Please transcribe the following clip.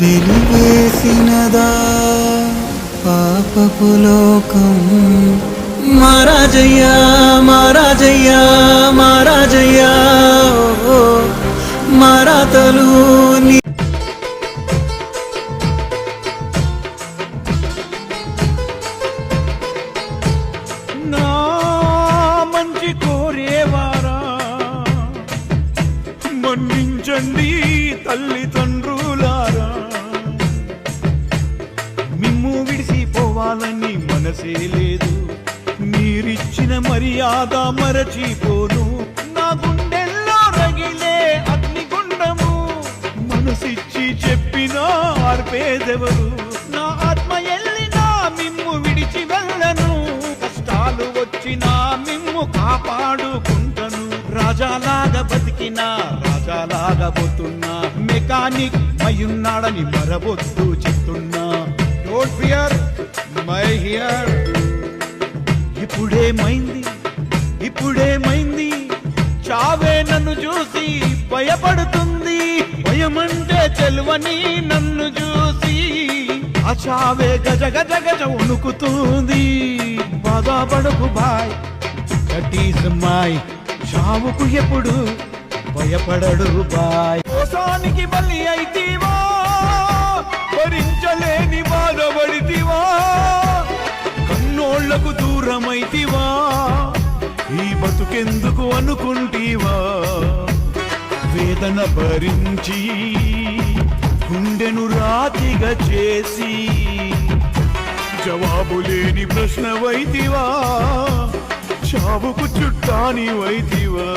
వెలివేసినదా పాపపు లోకం. మహారాజయ్యా మహారాజయ్యా మహారాజయ్యా మారాతలు నీ నా మంచి మన్నించండి తల్లిదండ్రులు. విడిసిపోవాలని మనసే లేదు. మీరిచ్చిన మర్యాద మరచిపోను. నా గుండెల్లో రగిలే అగ్నిగుండము. మనసిచ్చి చెప్పినా ఆర్పేదెవరు? నా ఆత్మ ఎల్లినా మిమ్ము విడిచి వెళ్ళను. కష్టాలు వచ్చినా మిమ్ము కాపాడుకుంటను. రాజాలాగా బతికినా రాజాలాగా పోతున్నా. మెకానిక్ అయ్యున్నాడని మరబొద్దు చెప్తున్నా. డోంట్ ఫియర్ మై హియర్ ఇప్పుడేమైంది? ఇప్పుడేమైంది? చావే నన్ను చూసి భయపడుతుంది. భయమంటే చెలువని నన్ను చూసి. ఆ చావే గజ గజ గజ వణుకుతుంది. బాధపడకు బాయ్. దట్ మై చావుకు ఎప్పుడు భయపడడు బాయ్. మోసానికి బలి అయితీవా? కన్నోళ్ళకు దూరమైతివా? ఈ బతుకెందుకు అనుకుంటీవా? వేదన భరించి గుండెను రాతిగా చేసి జవాబు లేని ప్రశ్న వైతివా? చావుకు చుట్టాని వైతివా?